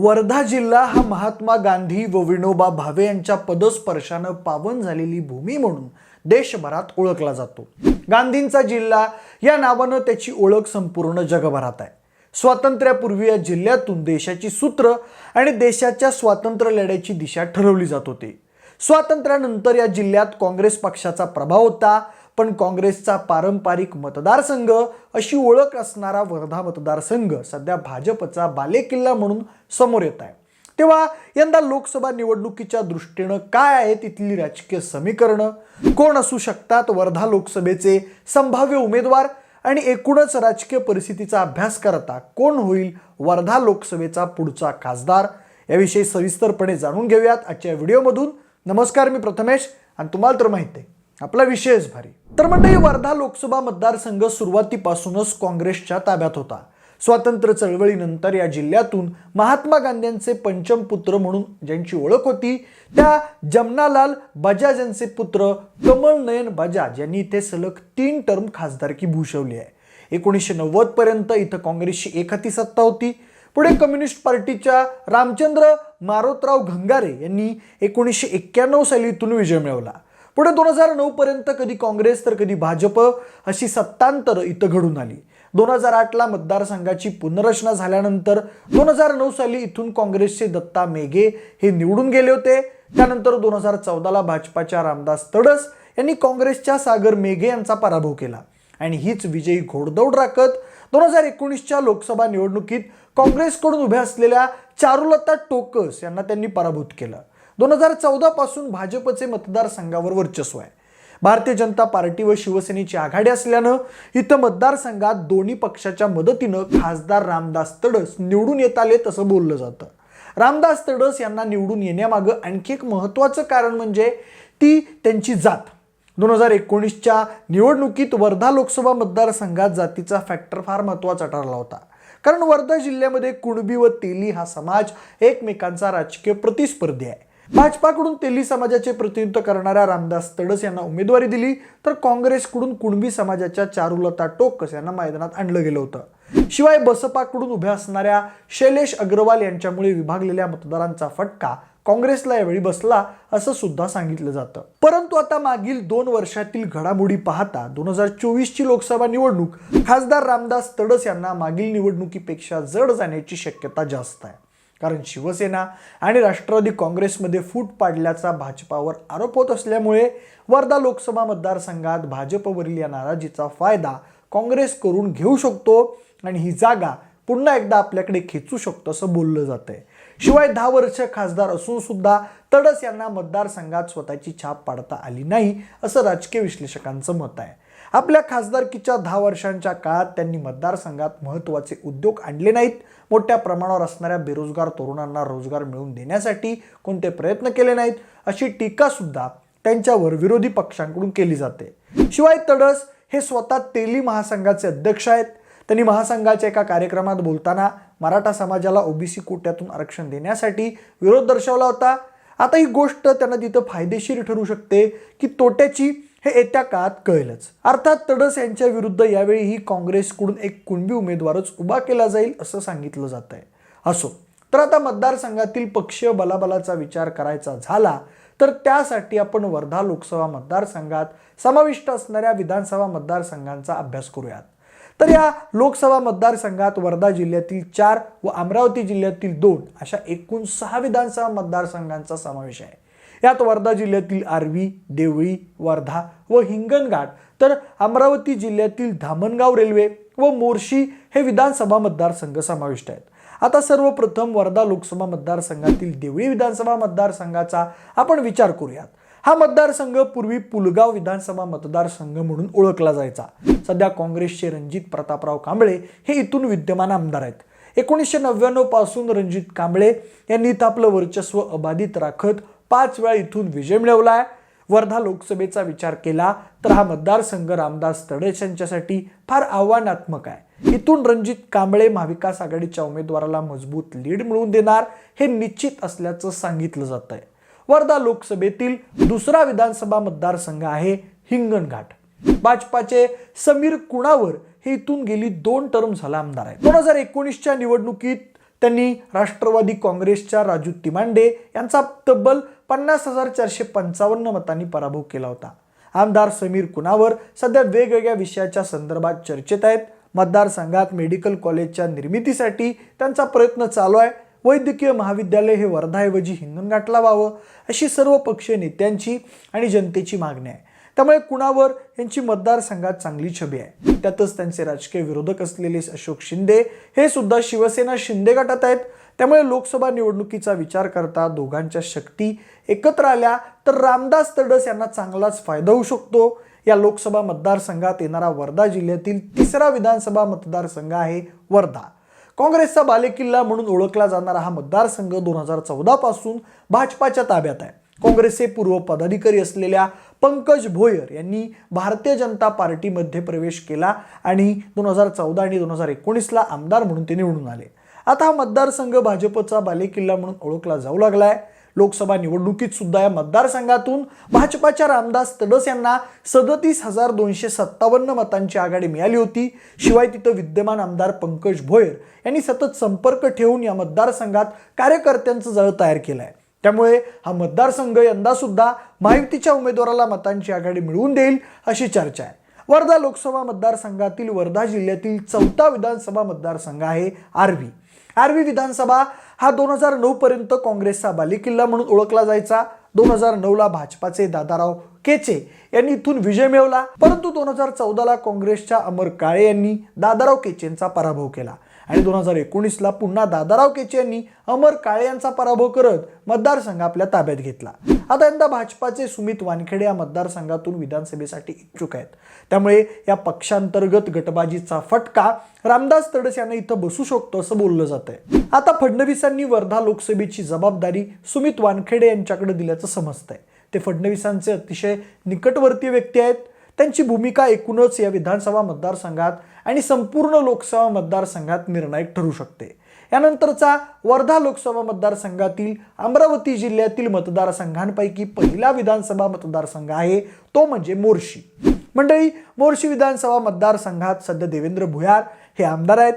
वर्धा जिल्हा हा महात्मा गांधी व विनोबा भावे यांच्या पदस्पर्शानं पावन झालेली भूमी म्हणून देशभरात ओळखला जातो. गांधींचा जिल्हा या नावानं त्याची ओळख संपूर्ण जगभरात आहे. स्वातंत्र्यापूर्वी या जिल्ह्यातून देशाची सूत्र आणि देशाच्या स्वातंत्र्य लढ्याची दिशा ठरवली जात होती. स्वातंत्र्यानंतर या जिल्ह्यात काँग्रेस पक्षाचा प्रभाव होता पण काँग्रेसचा पारंपरिक मतदारसंघ अशी ओळख असणारा वर्धा मतदारसंघ सध्या भाजपचा बालेकिल्ला म्हणून समोर येत आहे. तेव्हा यंदा लोकसभा निवडणुकीच्या दृष्टीनं काय आहे तिथली राजकीय समीकरणं? कोण असू शकतात वर्धा लोकसभेचे संभाव्य उमेदवार? आणि एकूणच राजकीय परिस्थितीचा अभ्यास करता कोण होईल वर्धा लोकसभेचा पुढचा खासदार? याविषयी सविस्तरपणे जाणून घेऊयात आजच्या व्हिडिओमधून नमस्कार मी प्रथमेश आणि तुम्हाला तर माहिती आहे आपला विषयच भारी. तर मंडळी वर्धा लोकसभा मतदारसंघ सुरुवातीपासूनच काँग्रेसच्या ताब्यात होता. स्वातंत्र्य चळवळीनंतर या जिल्ह्यातून महात्मा गांधींचे पंचम पुत्र म्हणून ज्यांची ओळख होती त्या जमनालाल बजाज यांचे पुत्र कमलनयन बजाज यांनी इथे सलग तीन टर्म खासदारकी भूषवली आहे. एकोणीसशे नव्वद पर्यंत इथं काँग्रेसची एकहाती सत्ता होती. पुढे कम्युनिस्ट पार्टीच्या रामचंद्र मारोतराव घंगारे यांनी एकोणीसशे एक्क्याण्णव साली इथून विजय मिळवला. पुढे दोन हजार नऊपर्यंत कधी काँग्रेस तर कधी भाजप अशी सत्तांतर इथं घडून आली. दोन हजार आठला मतदारसंघाची पुनर्रचना झाल्यानंतर दोन हजार नऊ साली इथून काँग्रेसचे दत्ता मेघे हे निवडून गेले होते. त्यानंतर दोन हजार चौदाला भाजपाच्या रामदास तडस यांनी काँग्रेसच्या सागर मेघे यांचा पराभव केला. आणि हीच विजयी घोडदौड राखत दोन हजार एकोणीसच्या लोकसभा निवडणुकीत काँग्रेसकडून उभ्या असलेल्या चारुलता टोकस यांना त्यांनी पराभूत केलं. दोन हजार चौदापासून भाजपचे मतदारसंघावर वर्चस्व आहे. भारतीय जनता पार्टी व शिवसेनेची आघाडी असल्यानं इथं मतदारसंघात दोन्ही पक्षाच्या मदतीनं खासदार रामदास तडस निवडून येत आले तसं बोललं जातं. रामदास तडस यांना निवडून येण्यामागं आणखी एक महत्त्वाचं कारण म्हणजे ती त्यांची जात. दोन हजार एकोणीसच्या निवडणुकीत वर्धा लोकसभा मतदारसंघात जातीचा फॅक्टर फार महत्त्वाचा ठरला होता. कारण वर्धा जिल्ह्यामध्ये कुणबी व तेली हा समाज एकमेकांचा राजकीय प्रतिस्पर्धी आहे. भाजपाकडून तेली समाजाचे प्रतिनिधित्व करणाऱ्या रामदास तडस यांना उमेदवारी दिली तर काँग्रेसकडून कुणबी समाजाच्या चारुलता टोकस यांना मैदानात आणलं गेलं होतं. शिवाय बसपाकडून उभ्या असणाऱ्या शैलेश अग्रवाल यांच्यामुळे विभागलेल्या मतदारांचा फटका काँग्रेसला यावेळी बसला असं सुद्धा सांगितलं जातं. परंतु आता मागील दोन वर्षातील घडामोडी पाहता दोन हजार चोवीसची लोकसभा निवडणूक खासदार रामदास तडस यांना मागील निवडणुकीपेक्षा जड जाण्याची शक्यता जास्त आहे. कारण शिवसेना आणि राष्ट्रवादी काँग्रेसमध्ये फूट पाडल्याचा भाजपावर आरोप होत असल्यामुळे वर्धा लोकसभा मतदारसंघात भाजपवरील या नाराजीचा फायदा काँग्रेस करून घेऊ शकतो आणि ही जागा पुन्हा एकदा आपल्याकडे खेचू शकतो असं बोललं जातं आहे शिवाय दहा वर्ष खासदार असून सुद्धा तडस यांना मतदारसंघात स्वतःची छाप पाडता आली नाही असं राजकीय विश्लेषकांचं मत आहे. आपल्या खासदारकीच्या दहा वर्षांच्या काळात त्यांनी मतदारसंघात महत्त्वाचे उद्योग आणले नाहीत. मोठ्या प्रमाणावर असणाऱ्या बेरोजगार तरुणांना रोजगार मिळवून देण्यासाठी कोणते प्रयत्न केले नाहीत अशी टीका सुद्धा त्यांच्यावर विरोधी पक्षांकडून केली जाते. शिवाय तडस हे स्वतः तेली महासंघाचे अध्यक्ष आहेत. त्यांनी महासंघाच्या एका कार्यक्रमात बोलताना मराठा समाजाला ओबीसी कोट्यातून आरक्षण देण्यासाठी विरोध दर्शवला होता. आता ही गोष्ट त्यांना तिथं फायदेशीर ठरू शकते की तोट्याची हे येत्या काळात कळेलच. अर्थात तडस यांच्या विरुद्ध यावेळीही काँग्रेसकडून एक कुणबी उमेदवारच उभा केला जाईल असं सांगितलं जात आहे असो तर आता मतदारसंघातील पक्षीय बलाबलाचा विचार करायचा झाला तर त्यासाठी आपण वर्धा लोकसभा मतदारसंघात समाविष्ट असणाऱ्या विधानसभा मतदारसंघांचा अभ्यास करूयात. तर या लोकसभा मतदारसंघात वर्धा जिल्ह्यातील चार व अमरावती जिल्ह्यातील दोन अशा एकूण सहा विधानसभा मतदारसंघांचा समावेश आहे. यात वर्धा जिल्ह्यातील आर्वी देवळी वर्धा व हिंगणघाट तर अमरावती जिल्ह्यातील धामणगाव रेल्वे व मोर्शी हे विधानसभा मतदारसंघ समाविष्ट आहेत. आता सर्वप्रथम वर्धा लोकसभा मतदारसंघातील देवळी विधानसभा मतदारसंघाचा आपण विचार करूयात. हा मतदारसंघ पूर्वी पुलगाव विधानसभा मतदारसंघ म्हणून ओळखला जायचा. सध्या काँग्रेसचे रणजित प्रतापराव कांबळे हे इथून विद्यमान आमदार आहेत. एकोणीसशे नव्याण्णवपासून रणजित कांबळे यांनी इथं आपलं वर्चस्व अबाधित राखत पाच वेळा इथून विजय मिळवला आहे वर्धा लोकसभेचा विचार केला तर हा मतदारसंघ रामदास तडेश यांच्यासाठी फार आव्हानात्मक आहे. इथून रणजित कांबळे महाविकास आघाडीच्या उमेदवाराला मजबूत लीड मिळवून देणार हे निश्चित असल्याचं सांगितलं जात आहे वर्धा लोकसभेतील दुसरा विधानसभा मतदारसंघ आहे हिंगणघाट. भाजपाचे समीर कुणावर हे इथून गेली दोन टर्म झाला आमदार आहे दोन हजार एकोणीसच्या निवडणुकीत त्यांनी राष्ट्रवादी काँग्रेसच्या राजू तिमांडे यांचा तब्बल पन्नास हजार चारशे पंचावन्न मतांनी पराभव केला होता. आमदार समीर कुणावर सध्या वेगवेगळ्या विषयाच्या संदर्भात चर्चेत आहेत. मतदारसंघात मेडिकल कॉलेजच्या निर्मितीसाठी त्यांचा प्रयत्न चालू आहे. वैद्यकीय महाविद्यालय हे वर्धाऐवजी हिंगणघाटला व्हावं अशी सर्व पक्षीय नेत्यांची आणि जनतेची मागणी आहे. त्यामुळे कुणावर यांची मतदारसंघात चांगली छबी आहे? त्यातच त्यांचे राजकीय विरोधक असलेले अशोक शिंदे हे सुद्धा शिवसेना शिंदे गटात आहेत. त्यामुळे लोकसभा निवडणुकीचा विचार करता दोघांच्या शक्ती एकत्र आल्या तर रामदास तडस यांना चांगलाच फायदा होऊ शकतो. या लोकसभा मतदारसंघात येणारा वर्धा जिल्ह्यातील तिसरा विधानसभा मतदारसंघ आहे वर्धा. काँग्रेसचा बालेकिल्ला म्हणून ओळखला जाणारा हा मतदारसंघ दोन हजार चौदापासून भाजपाच्या ताब्यात आहे. काँग्रेसचे पूर्व पदाधिकारी असलेल्या पंकज भोयर यांनी भारतीय जनता पार्टीमध्ये प्रवेश केला आणि दोन हजार चौदा आणि दोन हजार एकोणीसला आमदार म्हणून ते निवडून आले. आता हा मतदारसंघ भाजपचा बालेकिल्ला म्हणून ओळखला जाऊ लागलाय. लोकसभा निवडणुकीत सुद्धा या मतदारसंघातून भाजपाच्या रामदास तडस यांना सदतीस हजार दोनशे सत्तावन्न मतांची आघाडी मिळाली होती. शिवाय तिथं विद्यमान आमदार पंकज भोयर यांनी सतत संपर्क ठेवून या मतदारसंघात कार्यकर्त्यांचं जळ तयार केलं आहे त्यामुळे हा मतदारसंघ यंदा सुद्धा महायुतीच्या उमेदवाराला मतांची आघाडी मिळवून देईल अशी चर्चा आहे. वर्धा लोकसभा मतदारसंघातील वर्धा जिल्ह्यातील चौथा विधानसभा मतदारसंघ आहे आर्वी. आर्वी विधानसभा हा दोन हजार नऊ पर्यंत काँग्रेसचा बालेकिल्ला म्हणून ओळखला जायचा. दोन हजार नऊला भाजपाचे दादाराव केचे यांनी इथून विजय मिळवला. परंतु दोन हजार चौदाला काँग्रेसच्या अमर काळे यांनी दादाराव केचेंचा पराभव केला. आणि दोन हजार एकोणीसला पुन्हा दादाराव केचे यांनी अमर काळे यांचा पराभव करत मतदारसंघ आपल्या ताब्यात घेतला. आता यंदा भाजपाचे सुमित वानखेडे या मतदारसंघातून विधानसभेसाठी इच्छुक आहेत. त्यामुळे या पक्षांतर्गत गटबाजीचा फटका रामदास तडस यांना इथं बसू शकतो असं बोललं जात आहे आता फडणवीसांनी वर्धा लोकसभेची जबाबदारी सुमित वानखेडे यांच्याकडे दिल्याचं समजतंय. ते फडणवीसांचे अतिशय निकटवर्तीय व्यक्ती आहेत. त्यांची भूमिका एकूणच या विधानसभा मतदारसंघात आणि संपूर्ण लोकसभा मतदारसंघात निर्णायक ठरू शकते. यानंतरचा वर्धा लोकसभा मतदारसंघातील अमरावती जिल्ह्यातील मतदारसंघांपैकी पहिला विधानसभा मतदारसंघ आहे तो म्हणजे मोर्शी. मंडळी मोर्शी विधानसभा मतदारसंघात सध्या देवेंद्र भुयार हे आमदार आहेत.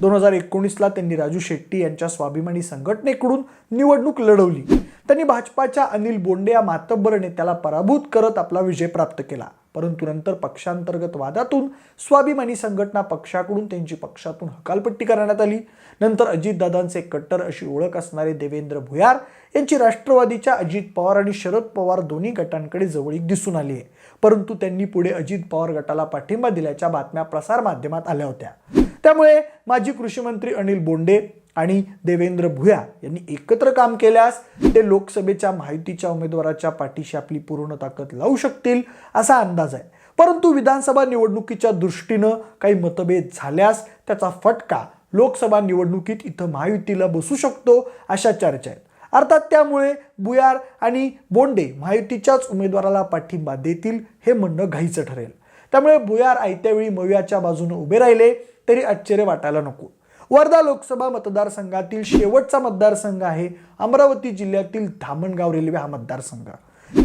दोन हजार एकोणीसला त्यांनी राजू शेट्टी यांच्या स्वाभिमानी संघटनेकडून निवडणूक लढवली. त्यांनी भाजपाच्या अनिल बोंडे या मातब्बर नेत्याला पराभूत करत आपला विजय प्राप्त केला. परंतु नंतर पक्षांतर्गत वादातून स्वाभिमानी संघटना पक्षाकडून त्यांची पक्षातून हकालपट्टी करण्यात आली. नंतर अजितदादांचे कट्टर अशी ओळख असणारे देवेंद्र भुयार यांची राष्ट्रवादीच्या अजित पवार आणि शरद पवार दोन्ही गटांकडे जवळीक दिसून आली आहे. परंतु त्यांनी पुढे अजित पवार गटाला पाठिंबा दिल्याच्या बातम्या प्रसारमाध्यमात आल्या होत्या. त्यामुळे माजी कृषीमंत्री अनिल बोंडे आणि देवेंद्र भुया यांनी एकत्र काम केल्यास ते लोकसभेच्या माहितीच्या उमेदवाराच्या पाठीशी आपली पूर्ण ताकद लावू शकतील असा अंदाज आहे. परंतु विधानसभा निवडणुकीच्या दृष्टीनं काही मतभेद झाल्यास त्याचा फटका लोकसभा निवडणुकीत इथं महायुतीला बसू शकतो अशा चर्चा आहेत. अर्थात त्यामुळे बुयार आणि बोंडे महायुतीच्याच उमेदवाराला पाठिंबा देतील हे म्हणणं घाईचं ठरेल. त्यामुळे बुयार आयत्यावेळी मवियाच्या बाजूने उभे राहिले तरी आश्चर्य वाटायला नको. वर्धा लोकसभा मतदारसंघातील शेवटचा मतदारसंघ आहे. अमरावती जिल्ह्यातील धामणगाव रेल्वे हा मतदारसंघ.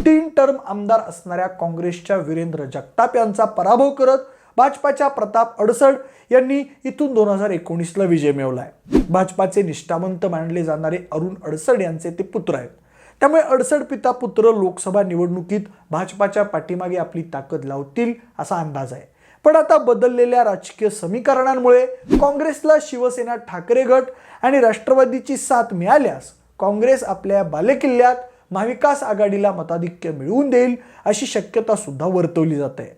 तीन टर्म आमदार असणाऱ्या काँग्रेसच्या वीरेंद्र जगताप यांचा पराभव करत भाजपाच्या प्रताप अडसड यांनी इथून दोन हजार एकोणीसला विजय मिळवलाय. भाजपाचे निष्ठावंत मानले जाणारे अरुण अडसड यांचे ते पुत्र आहेत. त्यामुळे अडसड पिता पुत्र लोकसभा निवडणुकीत भाजपाच्या पाठीमागे आपली ताकद लावतील असा अंदाज आहे. पण आता बदललेल्या राजकीय समीकरणांमुळे काँग्रेसला शिवसेना ठाकरे गट आणि राष्ट्रवादीची साथ मिळाल्यास काँग्रेस आपल्या बालेकिल्ल्यात महाविकास आघाडीला मताधिक्य मिळवून देईल अशी शक्यता सुद्धा वर्तवली जाते.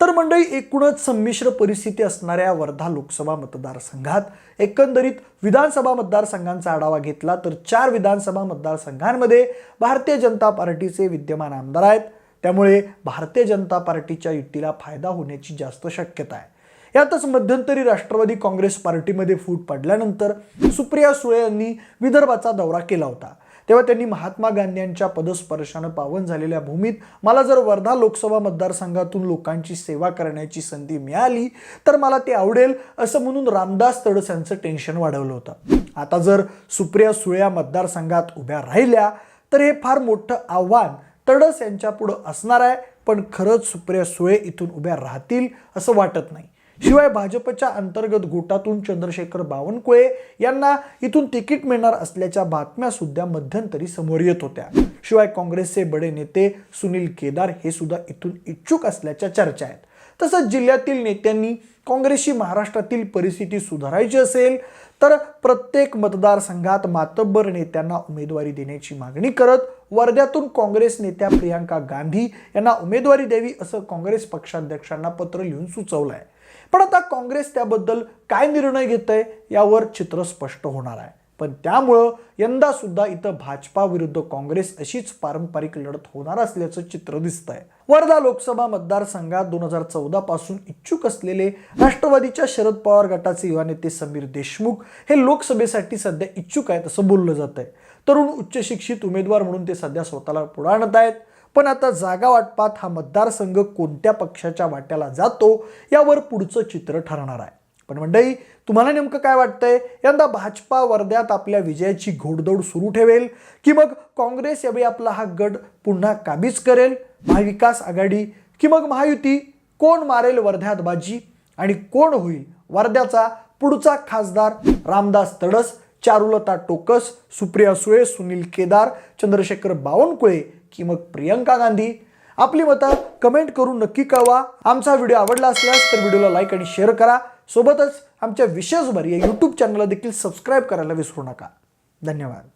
तर मंडळी एकूणच संमिश्र परिस्थिती असणाऱ्या वर्धा लोकसभा मतदारसंघात एकंदरीत विधानसभा मतदारसंघांचा आढावा घेतला तर चार विधानसभा मतदारसंघांमध्ये भारतीय जनता पार्टीचे विद्यमान आमदार आहेत. त्यामुळे भारतीय जनता पार्टीच्या युतीला फायदा होण्याची जास्त शक्यता आहे. यातच मध्यंतरी राष्ट्रवादी काँग्रेस पार्टीमध्ये फूट पडल्यानंतर सुप्रिया सुळे यांनी विदर्भाचा दौरा केला होता. तेव्हा त्यांनी महात्मा गांधी यांच्या पदस्पर्शानं पावन झालेल्या भूमीत मला जर वर्धा लोकसभा मतदारसंघातून लोकांची सेवा करण्याची संधी मिळाली तर मला ते आवडेल असं म्हणून रामदास तडस यांचं टेन्शन वाढवलं होतं. आता जर सुप्रिया सुळे या मतदारसंघात उभ्या राहिल्या तर हे फार मोठं आव्हान तडस यांच्या पुढं असणार आहे पण खरंच सुप्रिया सुळे इथून उभ्या राहतील असं वाटत नाही. शिवाय भाजपच्या अंतर्गत गोटातून चंद्रशेखर बावनकुळे यांना इथून तिकीट मिळणार असल्याच्या बातम्या सुद्धा मध्यंतरी समोर येत होत्या. शिवाय काँग्रेसचे बडे नेते सुनील केदार हे सुद्धा इथून इच्छुक असल्याच्या चर्चा आहेत. तसंच जिल्ह्यातील नेत्यांनी काँग्रेसची महाराष्ट्रातील परिस्थिती सुधारायची असेल तर प्रत्येक मतदारसंघात मातब्बर नेत्यांना उमेदवारी देण्याची मागणी करत वर्ध्यातून काँग्रेस नेत्या प्रियांका गांधी यांना उमेदवारी द्यावी असं काँग्रेस पक्षाध्यक्षांना पत्र लिहून सुचवलं आहे पण आता काँग्रेस त्याबद्दल काय निर्णय घेत आहे यावर चित्र स्पष्ट होणार आहे. पण त्यामुळं यंदा सुद्धा इथं भाजपा विरुद्ध काँग्रेस अशीच पारंपरिक लढत होणार असल्याचं चित्र दिसतंय. वर्धा लोकसभा मतदारसंघात दोन हजार चौदा पासून इच्छुक असलेले राष्ट्रवादीच्या शरद पवार गटाचे युवा नेते समीर देशमुख हे लोकसभेसाठी सध्या इच्छुक आहेत असं बोललं जात आहे तरुण उच्च शिक्षित उमेदवार म्हणून ते सध्या स्वतःला पुढे आणत आहेत. पण आता जागा वाटपात हा मतदारसंघ कोणत्या पक्षाच्या वाट्याला जातो यावर पुढचं चित्र ठरणार आहे. पण मंडळी तुम्हाला नेमकं काय वाटतंय? यंदा भाजपा वर्ध्यात आपल्या विजयाची घोडदौड सुरू ठेवेल की मग काँग्रेस यावेळी आपला हा गड पुन्हा काबीज करेल? महाविकास आघाडी की मग महायुती? कोण मारेल वर्ध्यात बाजी? आणि कोण होईल वर्ध्याचा पुढचा खासदार रामदास तडस चारुलता टोकस सुप्रिया सुळे सुनील केदार चंद्रशेखर बावनकुळे की मग प्रियंका गांधी? आपली मतं कमेंट करून नक्की कळवा. आमचा व्हिडिओ आवडला असल्यास तर व्हिडिओला लाईक आणि शेअर करा. सोबतच आमच्या विशेषभर या यूट्यूब चॅनलला देखील सबस्क्राईब करायला विसरू नका. धन्यवाद.